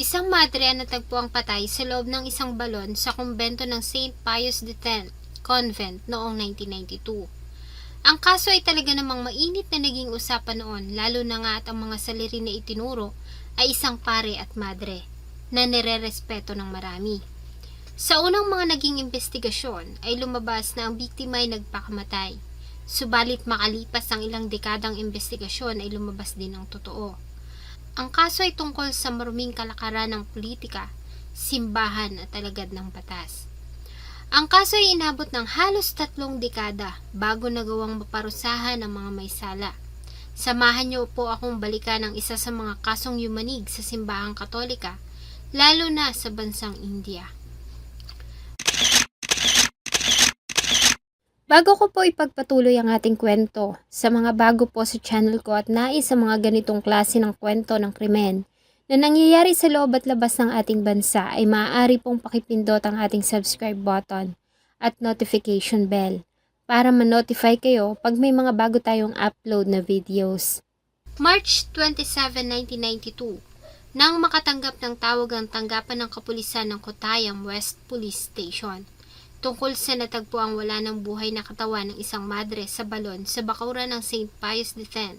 Isang madre ang natagpuang patay sa loob ng isang balon sa kumbento ng St. Pius X Convent noong 1992. Ang kaso ay talaga namang mainit na naging usapan noon lalo na nga at ang mga saliri na itinuro ay isang pare at madre na nire-respeto ng marami. Sa unang mga naging investigasyon ay lumabas na ang biktima ay nagpakamatay. Subalit makalipas ang ilang dekadang investigasyon ay lumabas din ang totoo. Ang kaso ay tungkol sa maruming kalakaran ng politika, simbahan at alagad ng batas. Ang kaso ay inabot ng halos tatlong dekada bago nagawang maparusahan ang mga may sala. Samahan niyo po akong balikan ang isa sa mga kasong yumanig sa simbahang katolika, lalo na sa bansang India. Bago ko po ipagpatuloy ang ating kwento, sa mga bago po sa channel ko at nais sa mga ganitong klase ng kwento ng krimen na nangyayari sa loob at labas ng ating bansa ay maaari pong pakipindot ang ating subscribe button at notification bell para ma-notify kayo pag may mga bago tayong upload na videos. March 27, 1992 nang makatanggap ng tawag ang tanggapan ng kapulisan ng Kottayam West Police Station tungkol sa natagpuang wala ng buhay na katawan ng isang madre sa balon sa bakuran ng St. Pius X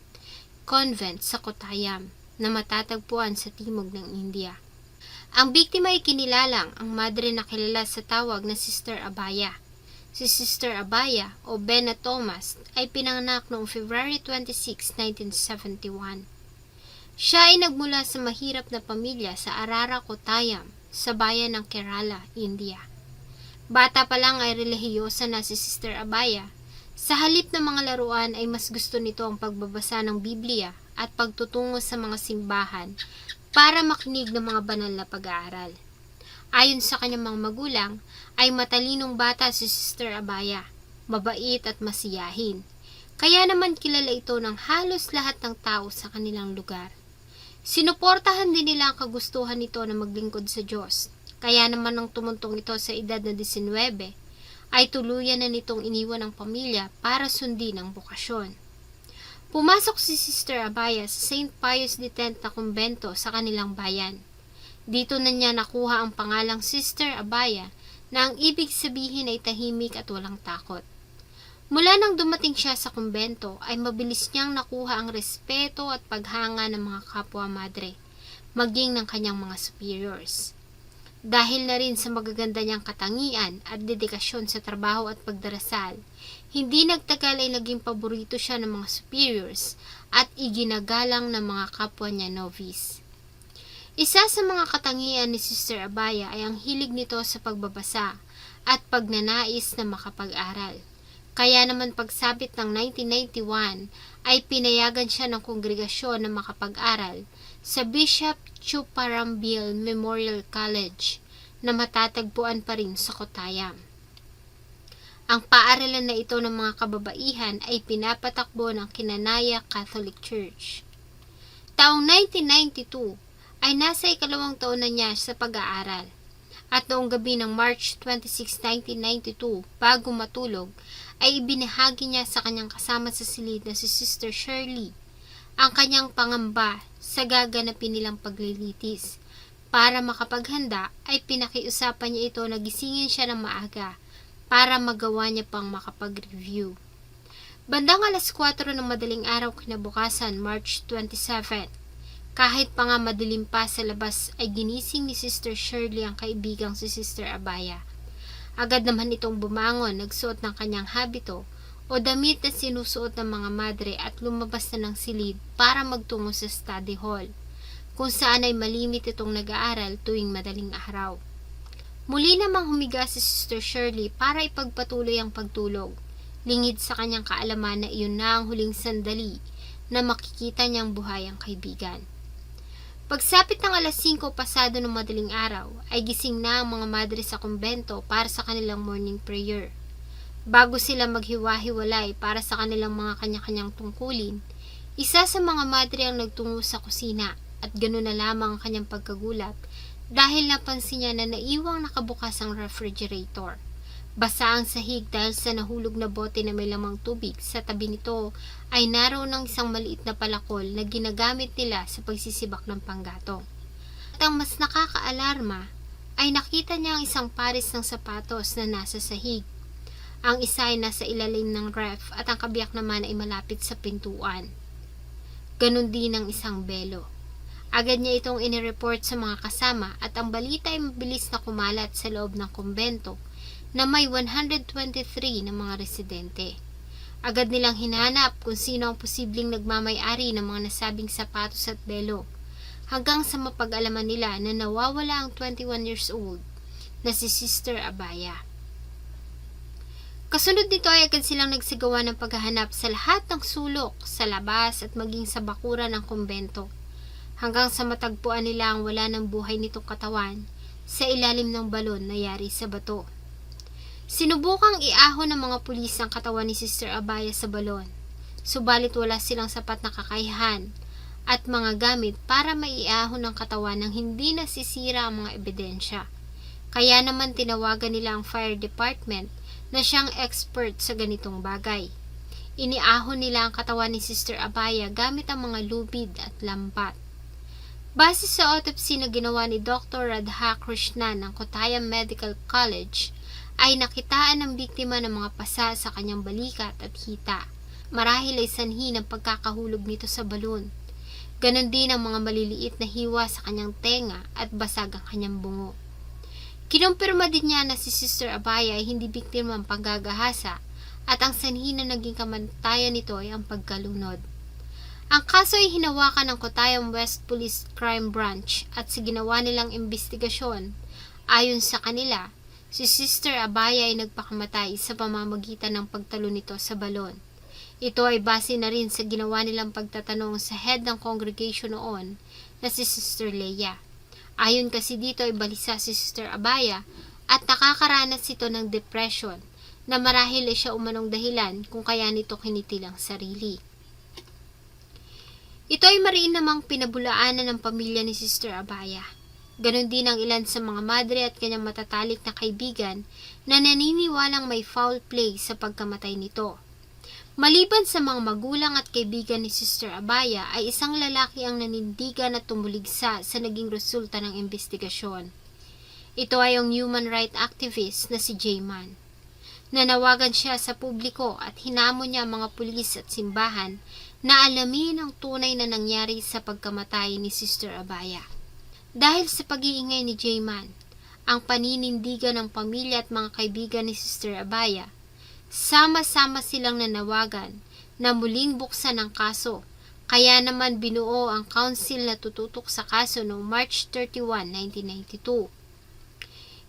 Convent sa Kottayam na matatagpuan sa timog ng India. Ang biktima ay kinilalang ang madre na kilala sa tawag na Sister Abaya. Si Sister Abaya o Bena Thomas ay pinanganak noong February 26, 1971. Siya ay nagmula sa mahirap na pamilya sa Arara, Kottayam, sa bayan ng Kerala, India. Bata pa lang ay relihiyosa na si Sister Abaya. Sa halip ng mga laruan ay mas gusto nito ang pagbabasa ng Biblia at pagtutungo sa mga simbahan para makinig ng mga banal na pag-aaral. Ayon sa kanyang mga magulang, ay matalinong bata si Sister Abaya, mabait at masiyahin. Kaya naman kilala ito ng halos lahat ng tao sa kanilang lugar. Sinuportahan din nila ang kagustuhan nito na maglingkod sa Diyos. Kaya naman nang tumuntong ito sa edad na 19, ay tuluyan na nitong iniwan ang pamilya para sundin ang bukasyon. Pumasok si Sister Abaya sa St. Pius X na kumbento sa kanilang bayan. Dito na niya nakuha ang pangalang Sister Abaya na ang ibig sabihin ay tahimik at walang takot. Mula nang dumating siya sa kumbento ay mabilis niyang nakuha ang respeto at paghanga ng mga kapwa madre, maging ng kanyang mga superiors. Dahil na rin sa magaganda niyang katangian at dedikasyon sa trabaho at pagdarasal, hindi nagtagal ay naging paborito siya ng mga superiors at iginagalang ng mga kapwa niya novice. Isa sa mga katangian ni Sister Abaya ay ang hilig nito sa pagbabasa at pagnanais na makapag-aral. Kaya naman pagsabit ng 1991 ay pinayagan siya ng kongregasyon na makapag-aral sa Bishop Chuparambil Memorial College na matatagpuan pa rin sa Kottayam. Ang paaralan na ito ng mga kababaihan ay pinapatakbo ng Kinanaya Catholic Church. Taong 1992 ay nasa ikalawang taon na niya sa pag-aaral. At noong gabi ng March 26, 1992, bago matulog, ay ibinahagi niya sa kanyang kasama sa silid na si Sister Shirley ang kanyang pangamba sa gaganapin nilang paglilitis. Para makapaghanda ay pinakiusapan niya ito na gisingin siya ng maaga para magawa niya pang makapag-review. Bandang alas 4 ng madaling araw kinabukasan, March 27, kahit pa nga madilim pa sa labas ay ginising ni Sister Shirley ang kaibigang si Sister Abaya. Agad naman itong bumangon, nagsuot ng kanyang habito o damit na sinusuot ng mga madre at lumabas na ng silid para magtungo sa study hall, kung saan ay malimit itong nag-aaral tuwing madaling araw. Muli namang humiga si Sister Shirley para ipagpatuloy ang pagtulog, lingid sa kanyang kaalaman na iyon na ang huling sandali na makikita niyang buhay ang kaibigan. Pagsapit ng alas 5 pasado ng madaling araw, ay gising na ang mga madre sa kumbento para sa kanilang morning prayer. Bago sila maghiwa-hiwalay para sa kanilang mga kanya-kanyang tungkulin, isa sa mga madre ang nagtungo sa kusina at ganoon na lamang ang kanyang pagkagulat dahil napansin niya na naiwang nakabukas ang refrigerator. Basa ang sahig dahil sa nahulog na bote na may lamang tubig. Sa tabi nito ay naroon ng isang maliit na palakol na ginagamit nila sa pagsisibak ng panggatong. ang mas nakakaalarma ay nakita niya ang isang pares ng sapatos na nasa sahig. Ang isa ay nasa ilalim ng ref at ang kabiyak naman ay malapit sa pintuan. Ganon din ang isang belo. Agad niya itong inireport sa mga kasama at ang balita ay mabilis na kumalat sa loob ng kumbento na may 123 na mga residente. Agad nilang hinanap kung sino ang posibleng nagmamay-ari ng mga nasabing sapatos at belo hanggang sa mapag-alaman nila na nawawala ang 21 years old na si Sister Abaya. Kasunod nito ay agad silang nagsigawa ng paghahanap sa lahat ng sulok, sa labas at maging sa bakuran ng kumbento hanggang sa matagpuan nila ang wala ng buhay nitong katawan sa ilalim ng balon na yari sa bato. Sinubukang iahon ng mga pulis ang katawan ni Sister Abaya sa balon, subalit wala silang sapat na kakayahan at mga gamit para maiahon ang katawan ng hindi nasisira ang mga ebidensya. Kaya naman tinawagan nila ang fire department na siyang expert sa ganitong bagay. Iniahon nila ang katawan ni Sister Abaya gamit ang mga lubid at lampat. Base sa autopsy na ginawa ni Dr. Radha Krishnan ng Kottayam Medical College, ay nakitaan ng biktima ng mga pasa sa kanyang balikat at hita. Marahil ay sanhi ng pagkakahulog nito sa balon. Ganon din ang mga maliliit na hiwa sa kanyang tenga at basag ang kanyang bungo. Kinumpirma din niya na si Sister Abaya ay hindi biktima ng panggagahasa at ang sanhi na naging kamatayan nito ay ang pagkalunod. Ang kaso ay hinawakan ng Kottayam West Police Crime Branch at sa ginawa nilang investigasyon, ayon sa kanila, si Sister Abaya ay nagpakamatay sa pamamagitan ng pagtalo nito sa balon. Ito ay base na rin sa ginawa nilang pagtatanong sa head ng congregation noon na si Sister Leia. Ayon kasi dito ay balisa si Sister Abaya at nakakaranas ito ng depression na marahil ay siya umanong dahilan kung kaya nito kinitilang sarili. Ito ay mariin namang pinabulaanan ng pamilya ni Sister Abaya. Ganon din ang ilan sa mga madre at kanyang matatalik na kaibigan na naniniwalang may foul play sa pagkamatay nito. Maliban sa mga magulang at kaibigan ni Sister Abaya ay isang lalaki ang nanindigan at tumuligsa sa naging resulta ng investigasyon. Ito ay ang human rights activist na si Jayman. Nanawagan siya sa publiko at hinamon niya ang mga pulis at simbahan na alamin ang tunay na nangyari sa pagkamatay ni Sister Abaya. Dahil sa pag-iingay ni Jayman, ang paninindigan ng pamilya at mga kaibigan ni Sister Abaya, sama-sama silang nanawagan na muling buksan ang kaso. Kaya naman binuo ang council na tututok sa kaso noong March 31, 1992.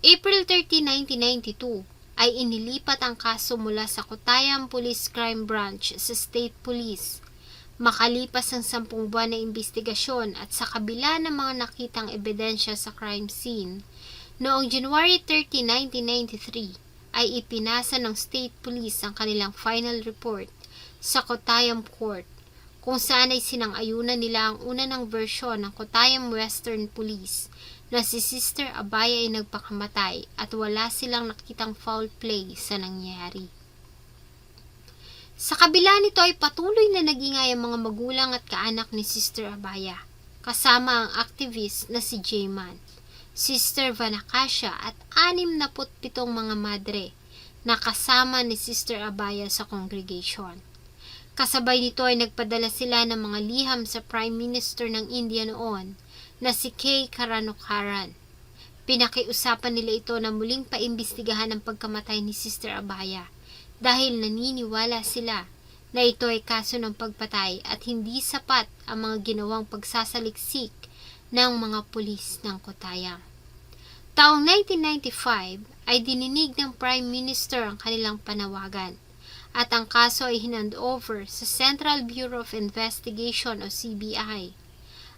April 30, 1992 ay inilipat ang kaso mula sa Kottayam Police Crime Branch sa State Police Makalipas ang sampung buwan na investigasyon at sa kabila ng mga nakitang ebidensya sa crime scene, noong January 30, 1993, ay ipinasa ng State Police ang kanilang final report sa Kottayam Court, kung saan ay sinang-ayunan nila ang una ng versyon ng Kottayam Western Police na si Sister Abaya ay nagpakamatay at wala silang nakitang foul play sa nangyari. Sa kabila nito ay patuloy na nagingay ang mga magulang at kaanak ni Sister Abaya, kasama ang activist na si Jayman, Sister Vanakasha at 67 mga madre na kasama ni Sister Abaya sa congregation. Kasabay nito ay nagpadala sila ng mga liham sa Prime Minister ng India noon na si K. Karanokharan. Pinakiusapan nila ito na muling paimbestigahan ang pagkamatay ni Sister Abaya dahil naniniwala sila na ito ay kaso ng pagpatay at hindi sapat ang mga ginawang pagsasaliksik ng mga pulis ng Kotaya. Taong 1995 ay dininig ng Prime Minister ang kanilang panawagan at ang kaso ay hinand over sa Central Bureau of Investigation o CBI.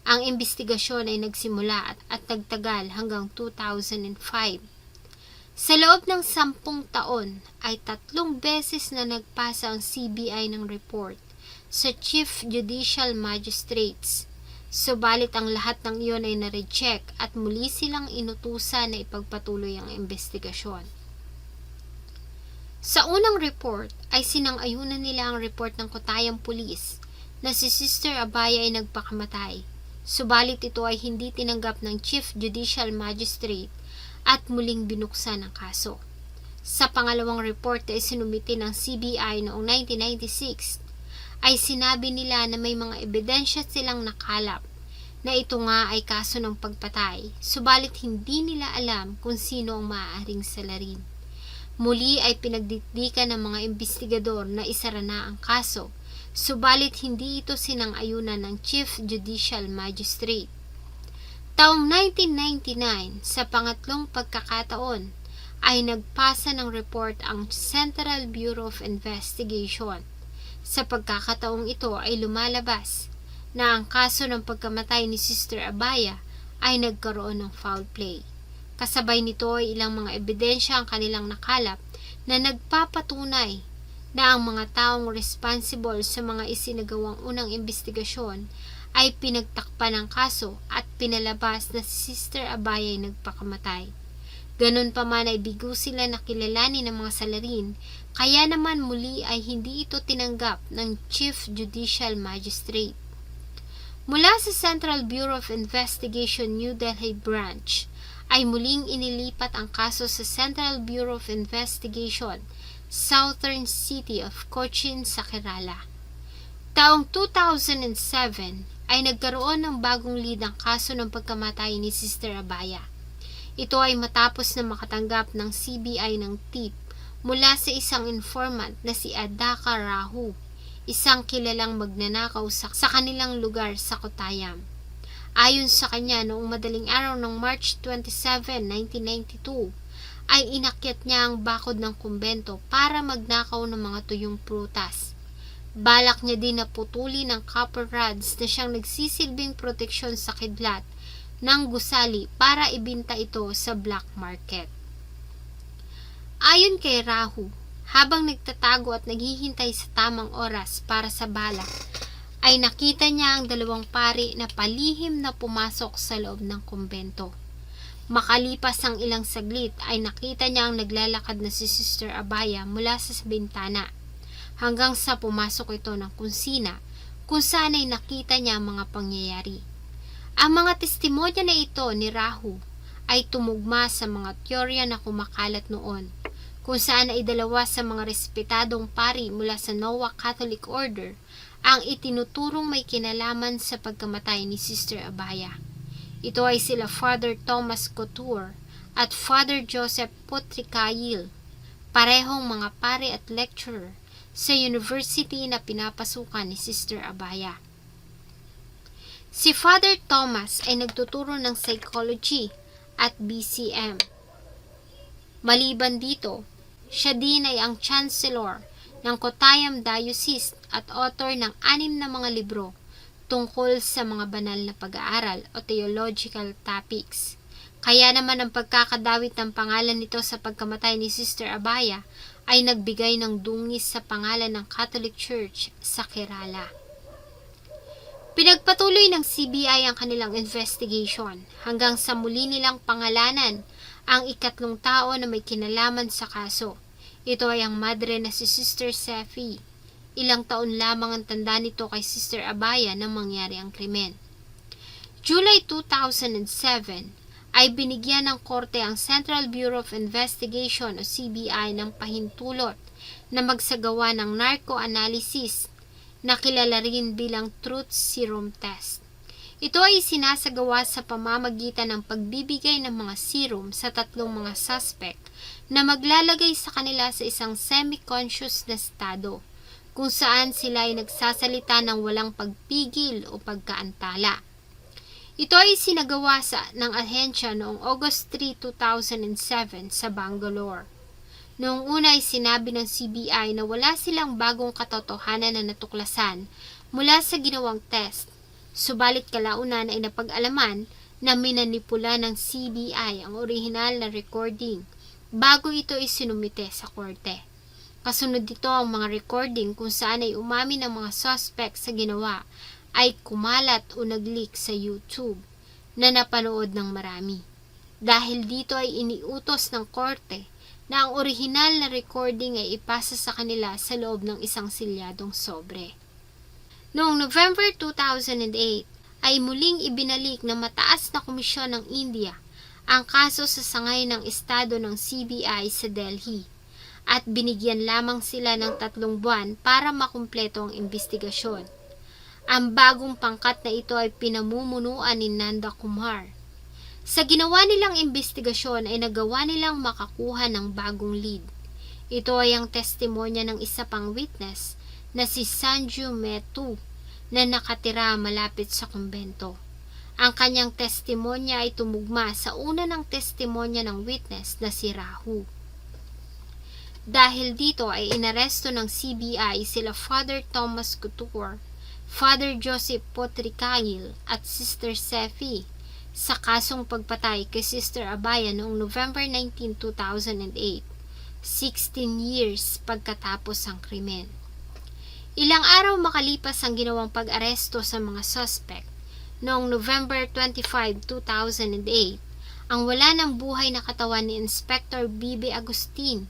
Ang investigasyon ay nagsimula at, at nagtagal hanggang 2005 sa loob ng sampung taon ay tatlong beses na nagpasa ang CBI ng report sa Chief Judicial Magistrates. Subalit ang lahat ng iyon ay na-reject at muli silang inutusan na ipagpatuloy ang investigasyon. Sa unang report ay sinang-ayunan nila ang report ng Kotayang Police na si Sister Abaya ay nagpakamatay subalit ito ay hindi tinanggap ng Chief Judicial Magistrate at muling binuksan ang kaso. Sa pangalawang report na isinumiti ng CBI noong 1996, ay sinabi nila na may mga ebidensya silang nakalap na ito nga ay kaso ng pagpatay, subalit hindi nila alam kung sino ang maaaring salarin. Muli ay pinagdikdikan ng mga investigador na isara na ang kaso, subalit hindi ito sinang-ayunan ng Chief Judicial Magistrate. Taong 1999, sa pangatlong pagkakataon, ay nagpasa ng report ang Central Bureau of Investigation. Sa pagkakataong ito ay lumalabas na ang kaso ng pagkamatay ni Sister Abaya ay nagkaroon ng foul play. Kasabay nito ay ilang mga ebidensya ang kanilang nakalap na nagpapatunay na ang mga taong responsible sa mga isinagawang unang investigasyon ay pinagtakpan ng kaso at pinalabas na si Sister Abaya ay nagpakamatay. Ganon pa man ay bigo sila na kilalanin ng mga salarin, kaya naman muli ay hindi ito tinanggap ng Chief Judicial Magistrate. Mula sa Central Bureau of Investigation New Delhi Branch, ay muling inilipat ang kaso sa Central Bureau of Investigation, Southern City of Cochin sa Kerala. Taong 2007 ay nagkaroon ng bagong lead ang kaso ng pagkamatay ni Sister Abaya. Ito ay matapos na makatanggap ng CBI ng tip mula sa isang informant na si Adaka Rahu, isang kilalang magnanakaw sa, kanilang lugar sa Kottayam. Ayon sa kanya, noong madaling araw ng March 27, 1992, ay inakyat niya ang bakod ng kumbento para magnakaw ng mga tuyong prutas. Balak niya din na putuli ng copper rods na siyang nagsisilbing proteksyon sa kidlat ng gusali para ibinta ito sa black market. Ayon kay Rahu, habang nagtatago at naghihintay sa tamang oras para sa balak, ay nakita niya ang dalawang pari na palihim na pumasok sa loob ng kumbento. Makalipas ang ilang saglit ay nakita niya ang naglalakad na si Sister Abaya mula sa bintana hanggang sa pumasok ito ng kunsina kung saan ay nakita niya ang mga pangyayari. Ang mga testimonya na ito ni Rahu ay tumugma sa mga teorya na kumakalat noon, kung saan ay dalawa sa mga respetadong pari mula sa Noah Catholic Order ang itinuturong may kinalaman sa pagkamatay ni Sister Abaya. Ito ay sila Father Thomas Couture at Father Joseph Putrikayil, parehong mga pare at lecturer sa university na pinapasukan ni Sister Abaya. Si Father Thomas ay nagtuturo ng psychology at BCM. Maliban dito, siya din ay ang chancellor ng Kottayam Diocese at author ng anim na mga libro tungkol sa mga banal na pag-aaral o theological topics. Kaya naman ang pagkakadawit ng pangalan nito sa pagkamatay ni Sister Abaya ay nagbigay ng dungis sa pangalan ng Catholic Church sa Kerala. Pinagpatuloy ng CBI ang kanilang investigation hanggang sa muli nilang pangalanan ang ikatlong tao na may kinalaman sa kaso. Ito ay ang madre na si Sister Sefi. Ilang taon lamang ang tanda nito kay Sister Abaya nang mangyari ang krimen. July 2007 ay binigyan ng korte ang Central Bureau of Investigation o CBI ng pahintulot na magsagawa ng narco-analysis na kilala rin bilang truth serum test. Ito ay sinasagawa sa pamamagitan ng pagbibigay ng mga serum sa tatlong mga suspect na maglalagay sa kanila sa isang semi-conscious na estado kung saan sila ay nagsasalita ng walang pagpigil o pagkaantala. Ito ay sinagawa sa ng ahensya noong August 3, 2007 sa Bangalore. Noong una ay sinabi ng CBI na wala silang bagong katotohanan na natuklasan mula sa ginawang test. Subalit kalaunan ay napag-alaman na minanipula ng CBI ang orihinal na recording bago ito isinumite sa korte. Kasunod dito ang mga recording kung saan ay umami ng mga suspect sa ginawa ay kumalat o nag-leak sa YouTube na napanood ng marami. Dahil dito ay iniutos ng korte na ang orihinal na recording ay ipasa sa kanila sa loob ng isang silyadong sobre. Noong November 2008 ay muling ibinalik ng mataas na komisyon ng India ang kaso sa sangay ng estado ng CBI sa Delhi at binigyan lamang sila ng tatlong buwan para makumpleto ang investigasyon. Ang bagong pangkat na ito ay pinamumunuan ni Nanda Kumar. Sa ginawa nilang investigasyon ay nagawa nilang makakuha ng bagong lead. Ito ay ang testimonya ng isa pang witness na si Sanju Metu na nakatira malapit sa kumbento. Ang kanyang testimonya ay tumugma sa una ng testimonya ng witness na si Rahu. Dahil dito ay inaresto ng CBI sila Father Thomas Couture, Father Joseph Potricagil at Sister Sefi sa kasong pagpatay kay Sister Abaya noong November 19, 2008, 16 years pagkatapos ang krimen. Ilang araw makalipas ang ginawang pag-aresto sa mga suspect, noong November 25, 2008, ang wala ng buhay na katawan ni Inspector Bibi Agustin,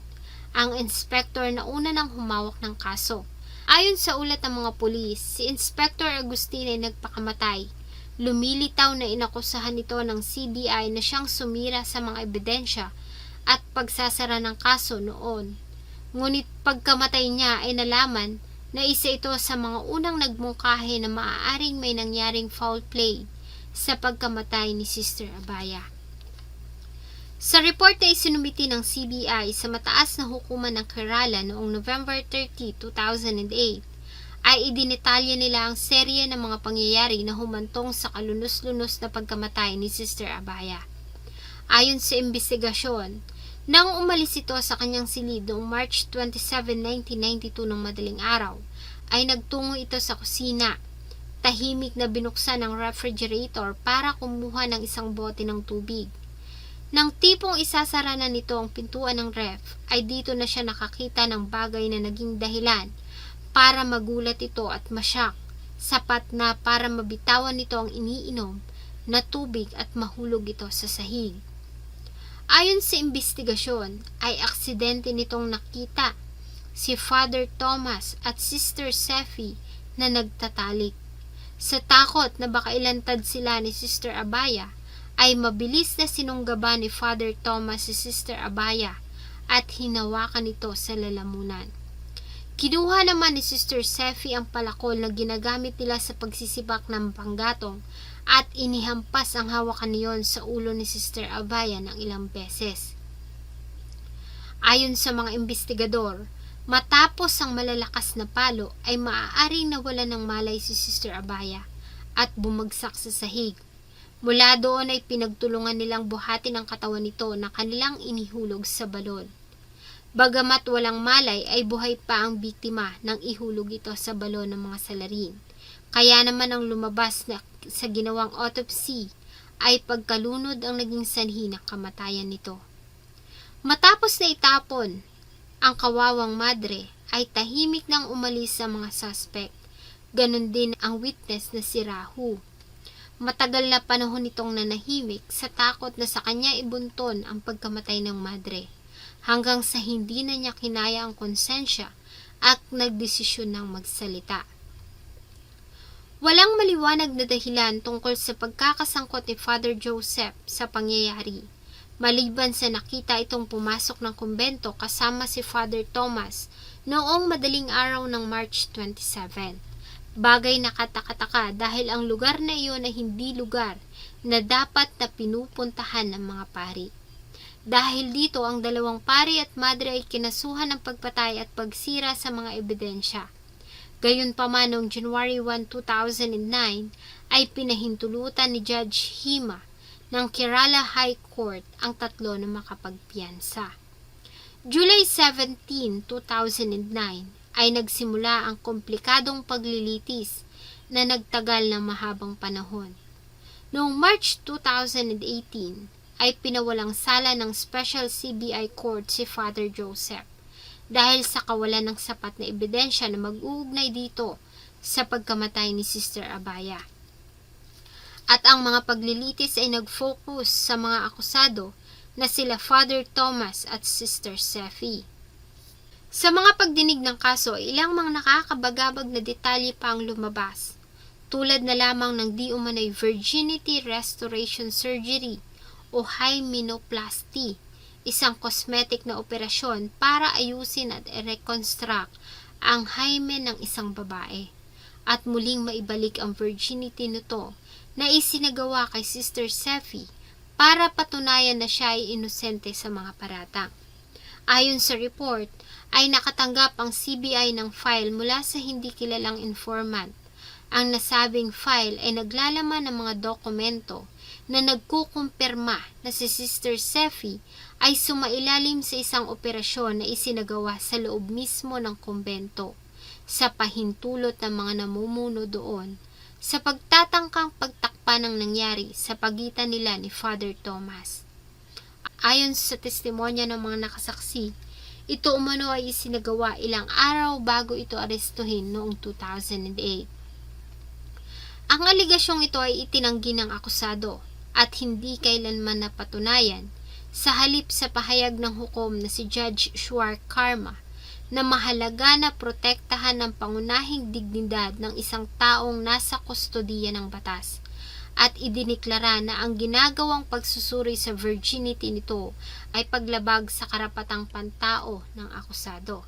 ang inspector na una nang humawak ng kaso. Ayon sa ulat ng mga pulis, si Inspector Agustin ay nagpakamatay. Lumilitaw na inakusahan nito ng CBI na siyang sumira sa mga ebidensya at pagsasara ng kaso noon. Ngunit pagkamatay niya ay nalaman na isa ito sa mga unang nagmungkahi na maaaring may nangyaring foul play sa pagkamatay ni Sister Abaya. Sa report na isinumiti ng CBI sa mataas na hukuman ng Kerala noong November 30, 2008, ay idinetalya nila ang serye ng mga pangyayari na humantong sa kalunos-lunos na pagkamatay ni Sister Abaya. Ayon sa investigasyon, nang umalis ito sa kanyang silid noong March 27, 1992 ng madaling araw, ay nagtungo ito sa kusina. Tahimik na binuksan ang refrigerator para kumuha ng isang bote ng tubig. Nang tipong isasara na nito ang pintuan ng ref, ay dito na siya nakakita ng bagay na naging dahilan para magulat ito at masyak, sapat na para mabitawan nito ang iniinom na tubig at mahulog ito sa sahig. Ayon sa investigasyon, ay aksidente nitong nakita si Father Thomas at Sister Sefi na nagtatalik. Sa takot na baka ilantad sila ni Sister Abaya, ay mabilis na sinunggaba ni Father Thomas si Sister Abaya at hinawakan ito sa lalamunan. Kinuha naman ni Sister Sefi ang palakol na ginagamit nila sa pagsisibak ng panggatong at inihampas ang hawakan niyon sa ulo ni Sister Abaya ng ilang beses. Ayon sa mga investigador, matapos ang malalakas na palo ay maaaring nawala ng malay si Sister Abaya at bumagsak sa sahig. Mula doon ay pinagtulungan nilang buhatin ang katawan nito na kanilang inihulog sa balon. Bagamat walang malay ay buhay pa ang biktima nang ihulog ito sa balon ng mga salarin. Kaya naman ang lumabas na sa ginawang autopsy ay pagkalunod ang naging sanhi ng kamatayan nito. Matapos na itapon, ang kawawang madre ay tahimik nang umalis sa mga suspect. Ganon din ang witness na si Rahu. Matagal na panahon nitong nanahimik sa takot na sa kanya ibunton ang pagkamatay ng madre hanggang sa hindi na niya kinaya ang konsensya at nagdesisyon ng magsalita. Walang maliwanag na dahilan tungkol sa pagkakasangkot ni Father Joseph sa pangyayari, maliban sa nakita itong pumasok ng kumbento kasama si Father Thomas noong madaling araw ng March 27. Bagay na katakataka dahil ang lugar na iyon ay hindi lugar na dapat na pinupuntahan ng mga pari. Dahil dito, ang dalawang pari at madre ay kinasuhan ng pagpatay at pagsira sa mga ebidensya. Gayunpaman noong January 1, 2009, ay pinahintulutan ni Judge Hima ng Kerala High Court ang tatlo na makapagpiyansa. July 17, 2009, ay nagsimula ang komplikadong paglilitis na nagtagal ng mahabang panahon. Noong March 2018, ay pinawalang sala ng Special CBI Court si Father Joseph dahil sa kawalan ng sapat na ebidensya na mag-uugnay dito sa pagkamatay ni Sister Abaya. At ang mga paglilitis ay nag-focus sa mga akusado na sila Father Thomas at Sister Sefi. Sa mga pagdinig ng kaso, ilang mga nakakabagabag na detalye pa ang lumabas tulad na lamang ng di umano'y virginity restoration surgery o hymenoplasty, isang cosmetic na operasyon para ayusin at i-reconstruct ang hymen ng isang babae at muling maibalik ang virginity nito na isinagawa kay Sister Sefi para patunayan na siya ay inosente sa mga paratang. Ayon sa report, ay nakatanggap ang CBI ng file mula sa hindi kilalang informant. Ang nasabing file ay naglalaman ng mga dokumento na nagkukumpirma na si Sister Sefi ay sumailalim sa isang operasyon na isinagawa sa loob mismo ng kumbento sa pahintulot ng mga namumuno doon sa pagtatangkang pagtakpa ng nangyari sa pagitan nila ni Father Thomas. Ayon sa testimonya ng mga nakasaksi, ito umano ay isinagawa ilang araw bago ito arestuhin noong 2008. Ang aligasyong ito ay itinanggi ng akusado at hindi kailanman napatunayan sa halip sa pahayag ng hukom na si Judge Shuar Karma na mahalaga na protektahan ng pangunahing dignidad ng isang taong nasa kustodiya ng batas at idiniklara na ang ginagawang pagsusuri sa virginity nito ay paglabag sa karapatang pantao ng akusado.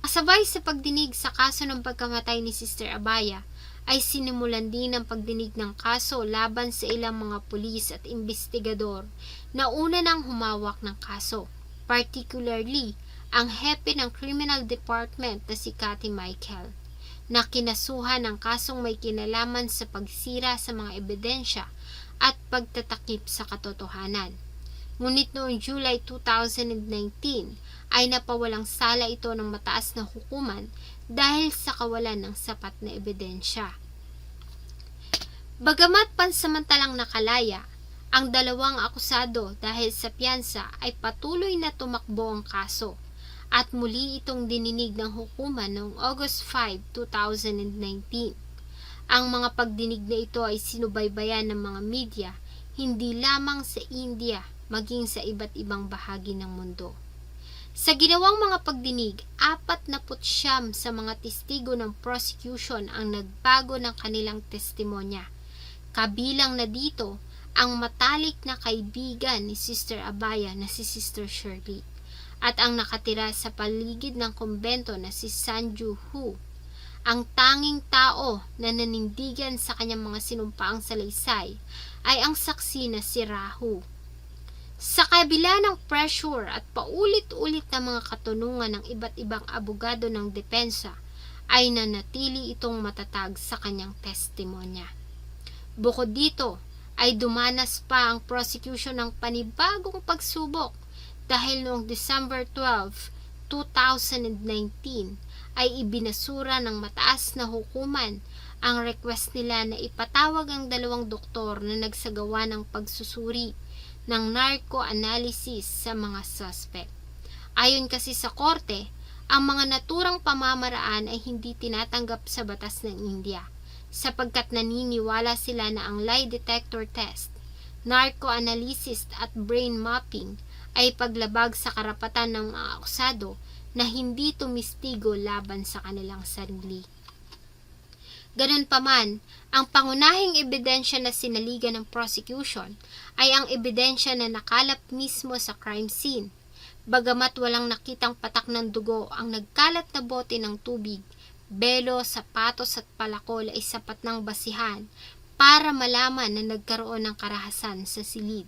Kasabay sa pagdinig sa kaso ng pagkamatay ni Sister Abaya, ay sinimulan din ang pagdinig ng kaso laban sa ilang mga pulis at investigador na una nang humawak ng kaso, particularly ang hepe ng Criminal Department na si Cathy Michael, na kinasuhan ng kasong may kinalaman sa pagsira sa mga ebidensya at pagtatakip sa katotohanan. Ngunit noong July 2019 ay napawalang sala ito ng mataas na hukuman dahil sa kawalan ng sapat na ebidensya. Bagamat pansamantalang nakalaya, ang dalawang akusado dahil sa piyansa ay patuloy na tumakbo ang kaso at muli itong dininig ng hukuman noong August 5, 2019. Ang mga pagdinig na ito ay sinubaybayan ng mga media hindi lamang sa India maging sa iba't ibang bahagi ng mundo. Sa ginawang mga pagdinig, apat na putsyam sa mga testigo ng prosecution ang nagbago ng kanilang testimonya. Kabilang na dito ang matalik na kaibigan ni Sister Abaya na si Sister Shirley at ang nakatira sa paligid ng kumbento na si Sanju Hu, ang tanging tao na nanindigan sa kanyang mga sinumpaang salaysay ay ang saksi na si Rahu. Sa kabila ng pressure at paulit-ulit na mga katunungan ng iba't ibang abogado ng depensa, ay nanatili itong matatag sa kanyang testimonya. Bukod dito, ay dumanas pa ang prosecution ng panibagong pagsubok dahil noong December 12, 2019 ay ibinasura ng mataas na hukuman ang request nila na ipatawag ang dalawang doktor na nagsagawa ng pagsusuri ng narco-analysis sa mga suspect. Ayon kasi sa korte, ang mga naturang pamamaraan ay hindi tinatanggap sa batas ng India sapagkat naniniwala sila na ang lie detector test, narco-analysis at brain mapping ay paglabag sa karapatan ng mga akusado na hindi tumistigo laban sa kanilang sarili. Ganun pa man, ang pangunahing ebidensya na sinaligan ng prosecution ay ang ebidensya na nakalap mismo sa crime scene. Bagamat walang nakitang patak ng dugo, ang nagkalat na bote ng tubig, belo, sapatos at palakol ay sapat ng basihan para malaman na nagkaroon ng karahasan sa silid.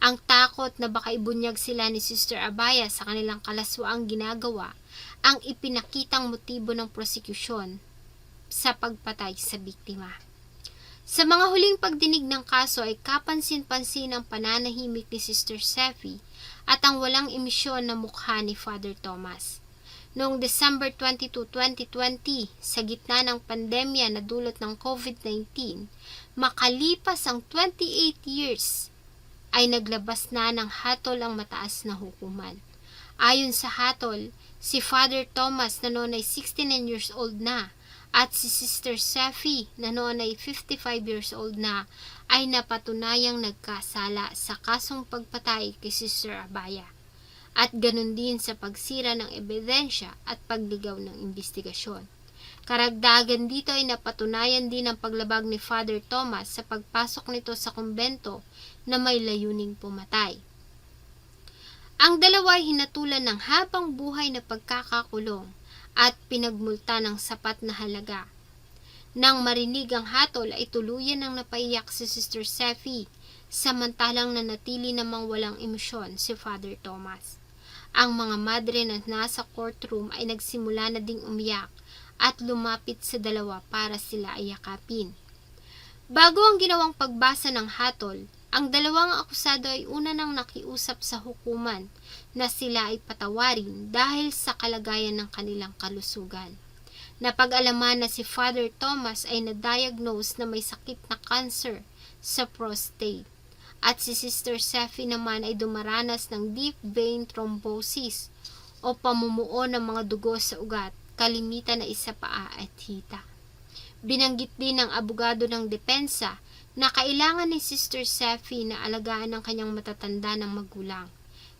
Ang takot na baka ibunyag sila ni Sister Abaya sa kanilang kalaswaang ginagawa ang ipinakitang motibo ng prosekusyon sa pagpatay sa biktima. Sa mga huling pagdinig ng kaso ay kapansin-pansin ang pananahimik ni Sister Sefi at ang walang emisyon na mukha ni Father Thomas. Noong December 22, 2020, sa gitna ng pandemya na dulot ng COVID-19, makalipas ang 28 years ay naglabas na ng hatol ang mataas na hukuman. Ayon sa hatol, si Father Thomas na noon ay 69 years old na at si Sister Sefi na noon ay 55 years old na ay napatunayang nagkasala sa kasong pagpatay kay Sister Abaya at ganun din sa pagsira ng ebidensya at pagligaw ng investigasyon. Karagdagan dito ay napatunayan din ang paglabag ni Father Thomas sa pagpasok nito sa kumbento na may layuning pumatay. Ang dalawa ay hinatulan ng habang buhay na pagkakakulong at pinagmulta ng sapat na halaga. Nang marinig ang hatol ay tuluyan ang napaiyak si Sister Sefi samantalang nanatili namang walang emosyon si Father Thomas. Ang mga madre na nasa courtroom ay nagsimula na ding umiyak at lumapit sa dalawa para sila ay yakapin. Bago ang ginawang pagbasa ng hatol, ang dalawang akusado ay una nang nakiusap sa hukuman na sila ay patawarin dahil sa kalagayan ng kanilang kalusugan. Napag-alaman na si Father Thomas ay na-diagnose na may sakit na cancer sa prostate at si Sister Sefi naman ay dumaranas ng deep vein thrombosis o pamumuo ng mga dugo sa ugat, kalimitan na isa paa at hita. Binanggit din ng abogado ng depensa na kailangan ni Sister Sefi na alagaan ang kanyang matatanda ng magulang.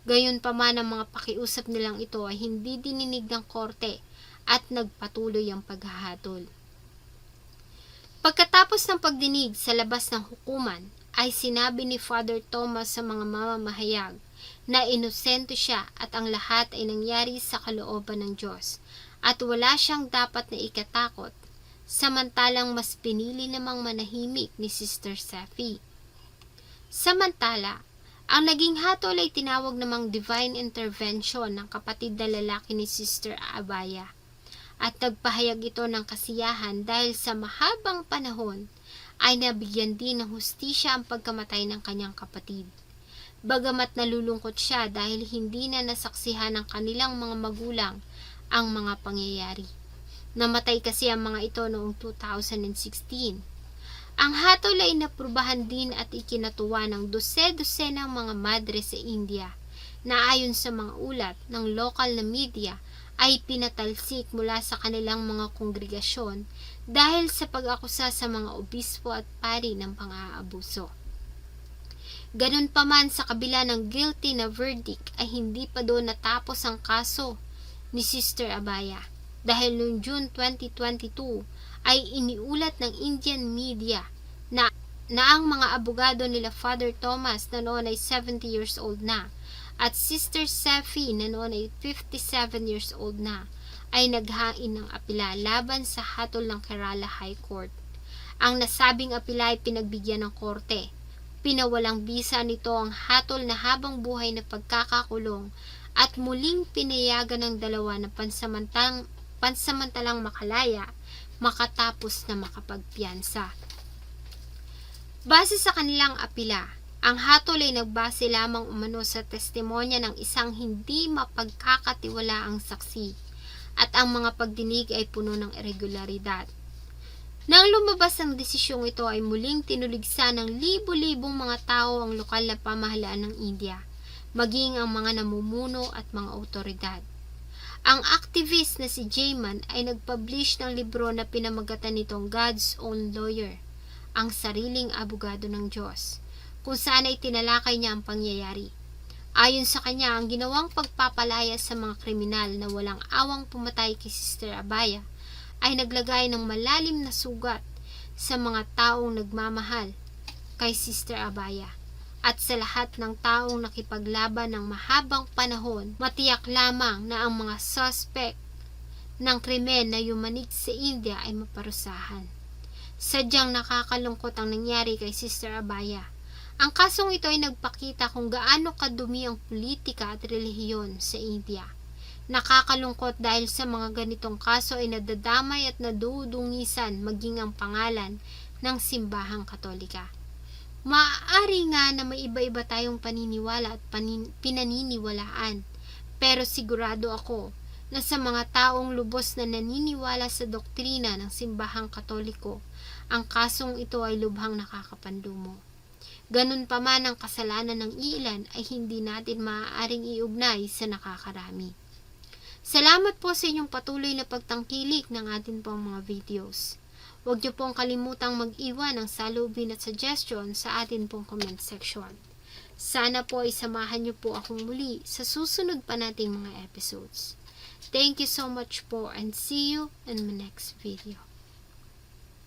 Gayon pa man ang mga pakiusap nilang ito ay hindi dininig ng korte at nagpatuloy ang paghahatol. Pagkatapos ng pagdinig sa labas ng hukuman, ay sinabi ni Father Thomas sa mga mamamahayag na inosente siya at ang lahat ay nangyari sa kalooban ng Diyos at wala siyang dapat na ikatakot samantalang mas pinili namang manahimik ni Sister Safi. Samantala, ang naging hatol ay tinawag namang divine intervention ng kapatid na lalaki ni Sister Abaya at nagpahayag ito ng kasiyahan dahil sa mahabang panahon ay nabigyan din ng hustisya ang pagkamatay ng kanyang kapatid. Bagamat nalulungkot siya dahil hindi na nasaksihan ng kanilang mga magulang ang mga pangyayari. Namatay kasi ang mga ito noong 2016. Ang hatol ay naprubahan din at ikinatuwa ng dose-dose ng mga madre sa India na ayon sa mga ulat ng lokal na media ay pinatalsik mula sa kanilang mga kongregasyon dahil sa pag-akusa sa mga obispo at pari ng pang-aabuso. Ganun pa man sa kabila ng guilty na verdict ay hindi pa doon natapos ang kaso ni Sister Abaya dahil noong June 2022 ay iniulat ng Indian media na, na ang mga abogado nila Father Thomas na noon ay 70 years old na at Sister Safi na noon ay 57 years old na ay naghain ng apela laban sa hatol ng Kerala High Court. Ang nasabing apela ay pinagbigyan ng korte. Pinawalang bisa nito ang hatol na habang buhay na pagkakakulong at muling pinayagan ng dalawa na pansamantalang, pansamantalang makalaya makatapos na makapagpiyansa. Base sa kanilang apila, ang hatol ay nagbase lamang umano sa testimonya ng isang hindi mapagkakatiwalaang saksi at ang mga pagdinig ay puno ng irregularidad. Nang lumabas ang desisyong ito ay muling tinuligsa ng libo-libong mga tao ang lokal na pamahalaan ng India, maging ang mga namumuno at mga otoridad. Ang activist na si Jayman ay nagpublish ng libro na pinamagatan nitong God's Own Lawyer, ang sariling abogado ng Diyos, kung saan ay tinalakay niya ang pangyayari. Ayon sa kanya, ang ginawang pagpapalaya sa mga kriminal na walang awang pumatay kay Sister Abaya ay naglagay ng malalim na sugat sa mga taong nagmamahal kay Sister Abaya at sa lahat ng taong nakipaglaban ng mahabang panahon, matiyak lamang na ang mga suspect ng krimen na yumanig sa India ay maparusahan. Sadyang nakakalungkot ang nangyari kay Sister Abaya. Ang kasong ito ay nagpakita kung gaano kadumi ang politika at relihiyon sa India. Nakakalungkot dahil sa mga ganitong kaso ay nadadamay at nadudungisan maging ang pangalan ng simbahang katolika. Maaari nga na may iba-iba tayong paniniwala at panin- pinaniniwalaan, pero sigurado ako na sa mga taong lubos na naniniwala sa doktrina ng simbahang katoliko, ang kasong ito ay lubhang nakakapandumo. Ganun pa man ang kasalanan ng ilan ay hindi natin maaaring iugnay sa nakakarami. Salamat po sa inyong patuloy na pagtangkilik ng atin pong mga videos. Huwag niyo pong kalimutang mag-iwan ng salubin at suggestion sa atin pong comment section. Sana po ay samahan niyo po akong muli sa susunod pa nating mga episodes. Thank you so much po and see you in my next video.